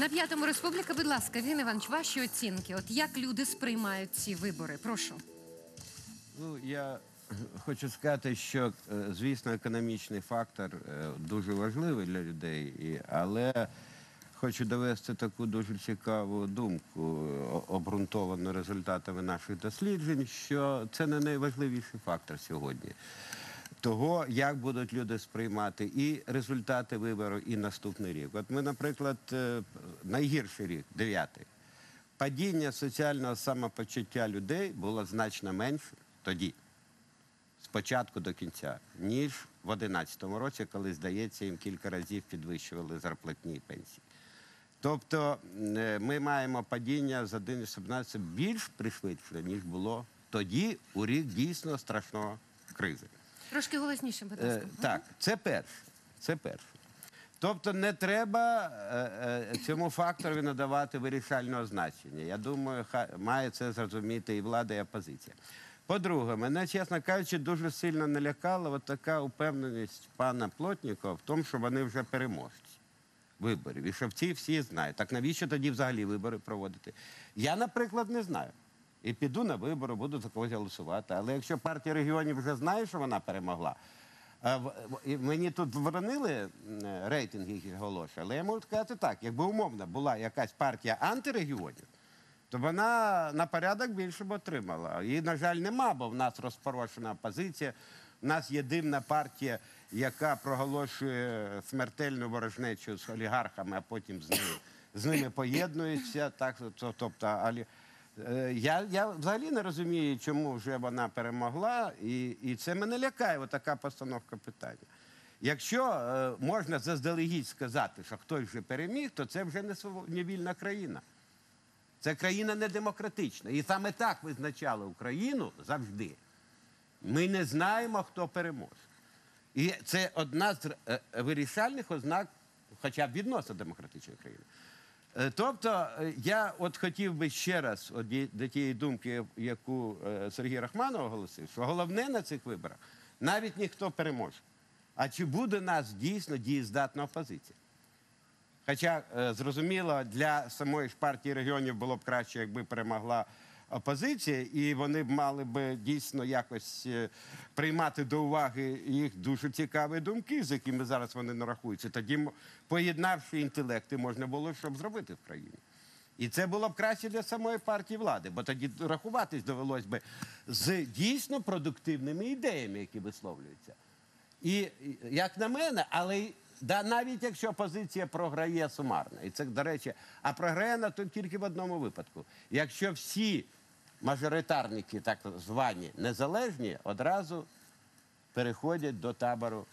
На п'ятому республіка, будь ласка, Він Іванович, ваші оцінки. От як люди сприймають ці вибори? Прошу. Ну, я хочу сказати, що, е, звісно, економічний фактор е, дуже важливий для людей, але хочу довести таку дуже цікаву думку, обґрунтовану результатами наших досліджень, що це не найважливіший фактор сьогодні. Того, як будуть люди сприймати і результати вибору, і наступний рік. От ми, наприклад, е, найгірший рік, дев'ятий. Падіння соціального самопочуття людей було значно менше тоді, з початку до кінця, ніж в 2011 році, коли, здається, їм кілька разів підвищували зарплатні пенсії. Тобто е, ми маємо падіння з 1,17 більш пришвидшене, ніж було тоді, у рік дійсно страшного кризи. Трошки голосніше, будь Е, ласка. так, це перше. Це перше. Тобто не треба е, е, цьому фактору надавати вирішального значення. Я думаю, має це зрозуміти і влада, і опозиція. По-друге, мене, чесно кажучи, дуже сильно налякала от така упевненість пана Плотнікова в тому, що вони вже переможці виборів. І що всі всі знають. Так навіщо тоді взагалі вибори проводити? Я, наприклад, не знаю. І піду на вибори, буду за когось голосувати. Але якщо партія регіонів вже знає, що вона перемогла, і мені тут вборонили м, рейтинги, які оголошує, але я можу сказати так: якби умовно була якась партія антирегіонів, то вона на порядок більше б отримала. Її, на жаль, нема, бо в нас розпорошена опозиція. У нас є дивна партія, яка проголошує смертельну ворожнечу з олігархами, а потім з ними, з ними поєднується. Так, то- тобто, Е, Я, я взагалі не розумію, чому вже вона перемогла, і, і це мене лякає, така постановка питання. Якщо е, можна заздалегідь сказати, що хтось вже переміг, то це вже не, не вільна країна. Це країна недемократична. І саме так визначали Україну завжди. Ми не знаємо, хто переможе. І це одна з е, вирішальних ознак, хоча б відносно демократичної країни. Е, Тобто, е, я от хотів би ще раз до тієї думки, яку е, Сергій Рахманов оголосив, що головне на цих виборах навіть ніхто переможе. А чи буде нас дійсно дієздатна опозиція? Хоча, зрозуміло, для самої ж партії регіонів було б краще, якби перемогла опозиція, і вони б мали б дійсно якось е, приймати до уваги їх дуже цікаві думки, з якими зараз вони нарахуються. Тоді, поєднавши інтелекти, можна було щоб зробити в країні. І це було б краще для самої партії влади, бо тоді рахуватись довелось би з дійсно продуктивними ідеями, які висловлюються. І, як на мене, але да, навіть якщо опозиція програє сумарно, і це, до речі, а програє на то тільки в одному випадку. Якщо всі мажоритарники, так звані незалежні, одразу переходять до табору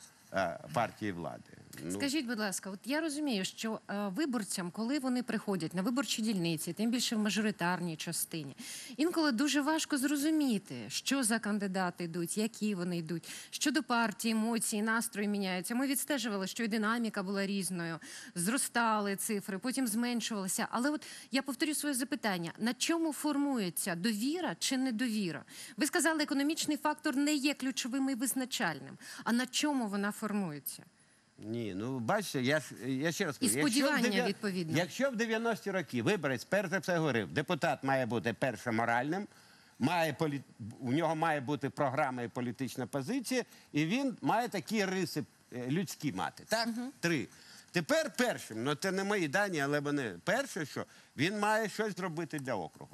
партії влади. Ну, Скажіть, будь ласка, от я розумію, що е, виборцям, коли вони приходять на виборчі дільниці, тим більше в мажоритарній частині, інколи дуже важко зрозуміти, що за кандидати йдуть, які вони йдуть, що до партії, емоції, настрої міняються. Ми відстежували, що і динаміка була різною, зростали цифри, потім зменшувалися. Але от я повторю своє запитання: на чому формується довіра чи недовіра? Ви сказали, економічний фактор не є ключовим і визначальним. А на чому вона формується? Ні, ну бачите, я ж я ще раз І кажу, якщо в сподівання, дев'я- відповідно. Якщо в 90-ті роки виборець перш за все говорив, депутат має бути перше моральним, має полі... у нього має бути програма і політична позиція, і він має такі риси е, людські мати. Так? Три. Тепер першим, ну це не мої дані, але вони перше, що він має щось зробити для округу.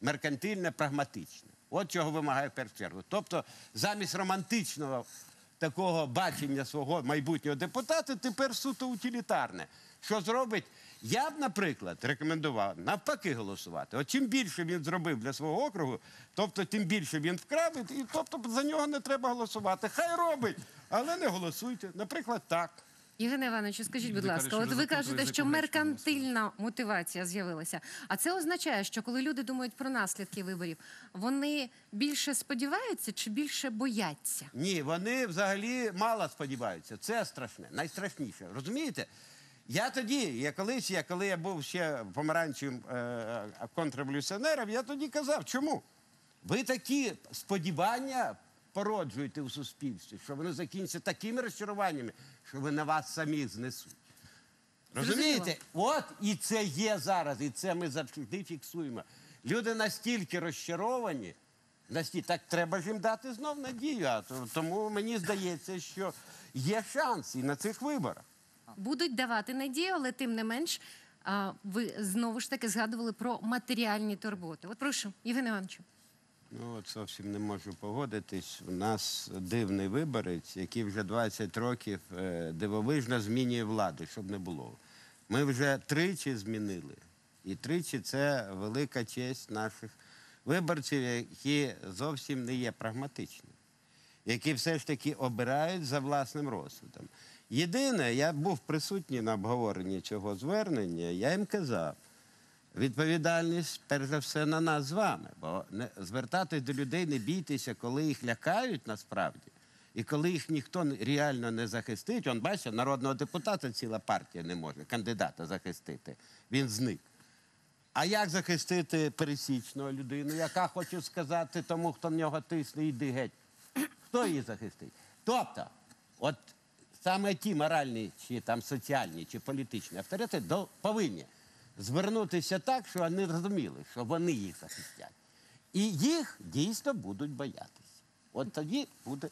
Меркантильне, прагматичне. От чого вимагає в першу чергу. Тобто, замість романтичного такого бачення свого майбутнього депутата тепер суто утилітарне. Що зробить? Я б, наприклад, рекомендував навпаки голосувати. От чим більше він зробив для свого округу, тобто тим більше він вкрав, і тобто за нього не треба голосувати. Хай робить, але не голосуйте. Наприклад, так. Євгене Івановичу, скажіть, будь ласка, от ви кажете, що меркантильна мотивація з'явилася. А це означає, що коли люди думають про наслідки виборів, вони більше сподіваються чи більше бояться? Ні, вони взагалі мало сподіваються. Це страшне, найстрашніше. Розумієте? Я тоді, я колись, я, коли я був ще помаранчевим е, контрреволюціонером, я тоді казав, чому? Ви такі сподівання породжуєте у суспільстві, що вони закінчаться такими розчаруваннями, що ви на вас самих знесуть. Розумієте? От і це є зараз, і це ми завжди фіксуємо. Люди настільки розчаровані, настільки, так треба ж їм дати знов надію. А то- тому мені здається, що є шанс і на цих виборах. Будуть давати надію, але тим не менш, а, ви знову ж таки згадували про матеріальні турботи. От прошу, Євген Івановичу. Ну, от зовсім не можу погодитись. У нас дивний виборець, який вже 20 років е, дивовижно змінює владу, щоб не було. Ми вже тричі змінили. І тричі це велика честь наших виборців, які зовсім не є прагматичними, які все ж таки обирають за власним розсудом. Єдине, я був присутній на обговоренні цього звернення, я їм казав, Відповідальність, перш за все, на нас з вами. Бо не звертатись до людей не бійтеся, коли їх лякають насправді, і коли їх ніхто реально не захистить. Он бачите, народного депутата ціла партія не може, кандидата захистити. Він зник. А як захистити пересічного людину, яка хоче сказати тому, хто в нього тисне, йди геть? Хто її захистить? Тобто, от саме ті моральні, чи там соціальні, чи політичні авторитети повинні звернутися так, що вони розуміли, що вони їх захистять. І їх дійсно будуть боятися. От тоді буде